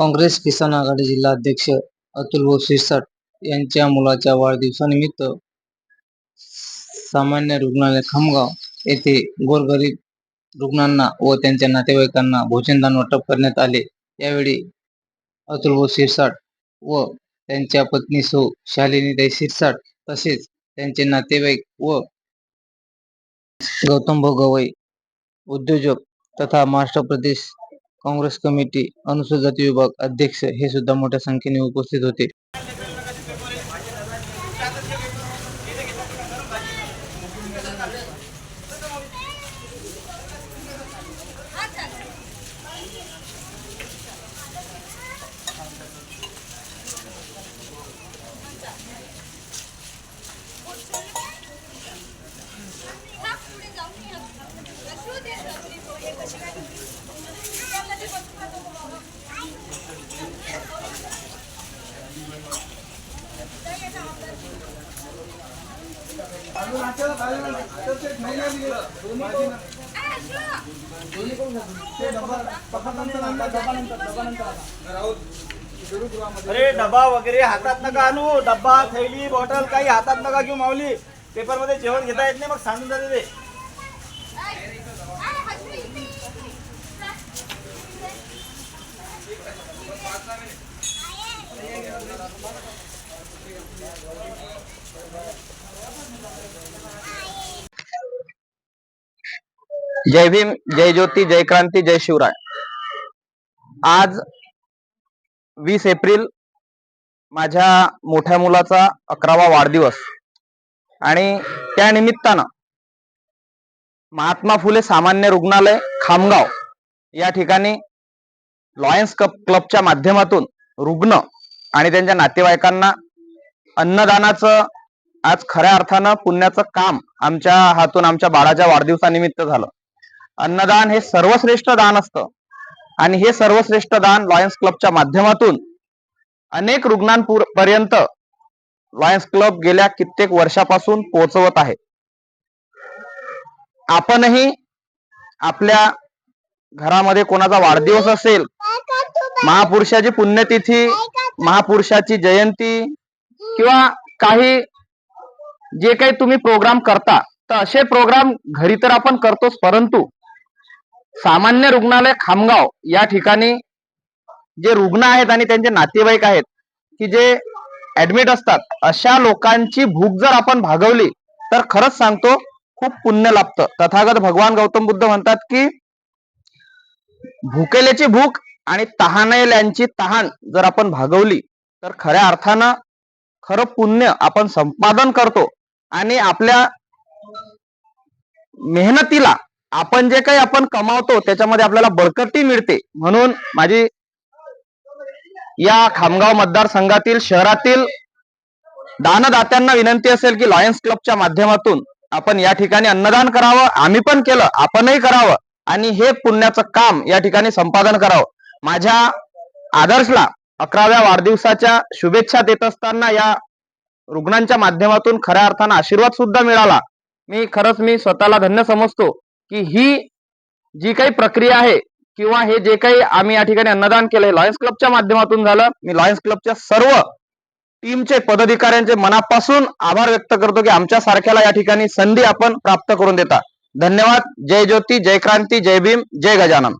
काँग्रेस किसान आघाडी जिल्हा अध्यक्ष अतुल शिरसाट यांच्या मुलाच्या वाढदिवसानिमित्त सामान्य रुग्णालय खामगाव येथे गोरगरीब रुग्णांना व त्यांच्या नातेवाईकांना भोजनदान वाटप करण्यात आले. यावेळी अतुल शिरसाट व त्यांच्या पत्नी सौ शालिनीताई शिरसाट तसेच त्यांचे नातेवाईक व गौतम भाऊ गवई उद्योजक तथा महाराष्ट्र प्रदेश काँग्रेस कमिटी अनुसूचित जाती विभाग अध्यक्ष हे सुद्धा मोठ्या संख्येने उपस्थित होते. अरे डबा वगैरे हातात नका आणू. डब्बा थैली बॉटल काही हातात नका घेऊ माऊली. पेपरमध्ये जेवण घेता येत नाही मग सांगून जाते ते. जय भीम जय ज्योती जय क्रांती जय शिवराय. आज वीस एप्रिल माझ्या मोठ्या मुलाचा अकरावा वाढदिवस. आणि त्या निमित्तानं महात्मा फुले सामान्य रुग्णालय खामगाव या ठिकाणी लॉयन्स कप क्लबच्या माध्यमातून रुग्ण आणि त्यांच्या नातेवाईकांना अन्नदानाचं आज खऱ्या अर्थानं पुण्याचं काम आमच्या हातून आमच्या बाळाच्या वाढदिवसानिमित्त झालं. अन्नदान हे सर्वश्रेष्ठ दान असतं. आणि हे सर्वश्रेष्ठ दान लॉयन्स क्लबच्या माध्यमातून अनेक रुग्णांपर्यंत लॉयन्स क्लब गेल्या कित्येक वर्षापासून पोहोचवत आहे. आपणही आपल्या घरामध्ये कोणाचा वाढदिवस असेल महापुरुषाची पुण्यतिथी महापुरुषाची जयंती किंवा काही जे काही तुम्ही प्रोग्राम करता तर असे प्रोग्राम घरी तर आपण करतोच परंतु सामान्य रुग्णालय खामगाव या ठिकाणी जे रुग्ण आहेत आणि त्यांचे नातेवाईक आहेत की जे ऍडमिट असतात अशा लोकांची भूक जर आपण भागवली तर खरंच सांगतो खूप पुण्य लाभतं. तथागत भगवान गौतम बुद्ध म्हणतात की भुकेल्याची भूक आणि तहानेल्यांची तहान जर आपण भागवली तर खऱ्या अर्थानं खरं पुण्य आपण संपादन करतो आणि आपल्या मेहनतीला आपण जे काही आपण कमावतो त्याच्यामध्ये आपल्याला बळकटी मिळते. म्हणून माझी या खामगाव मतदारसंघातील शहरातील दानदात्यांना विनंती असेल की लॉयन्स क्लबच्या माध्यमातून आपण या ठिकाणी अन्नदान करावं आम्ही पण केलं आपणही करावं आणि हे पुण्याचं काम या ठिकाणी संपादन करावं. माझ्या आदर्शला अकराव्या वाढदिवसाच्या शुभेच्छा देत असताना या रुग्णांच्या माध्यमातून खऱ्या अर्थानं आशीर्वाद सुद्धा मिळाला. मी खरंच मी स्वतःला धन्य समजतो की ही जी काही प्रक्रिया आहे किंवा हे जे काही आम्ही या ठिकाणी अन्नदान केलंय लॉयन्स क्लबच्या माध्यमातून झालं. मी लॉयन्स क्लबच्या सर्व टीमचे पदाधिकाऱ्यांचे मनापासून आभार व्यक्त करतो की आमच्या सारख्याला या ठिकाणी संधी आपण प्राप्त करून देता. धन्यवाद. जय ज्योती जय क्रांती जय भीम जय गजानन.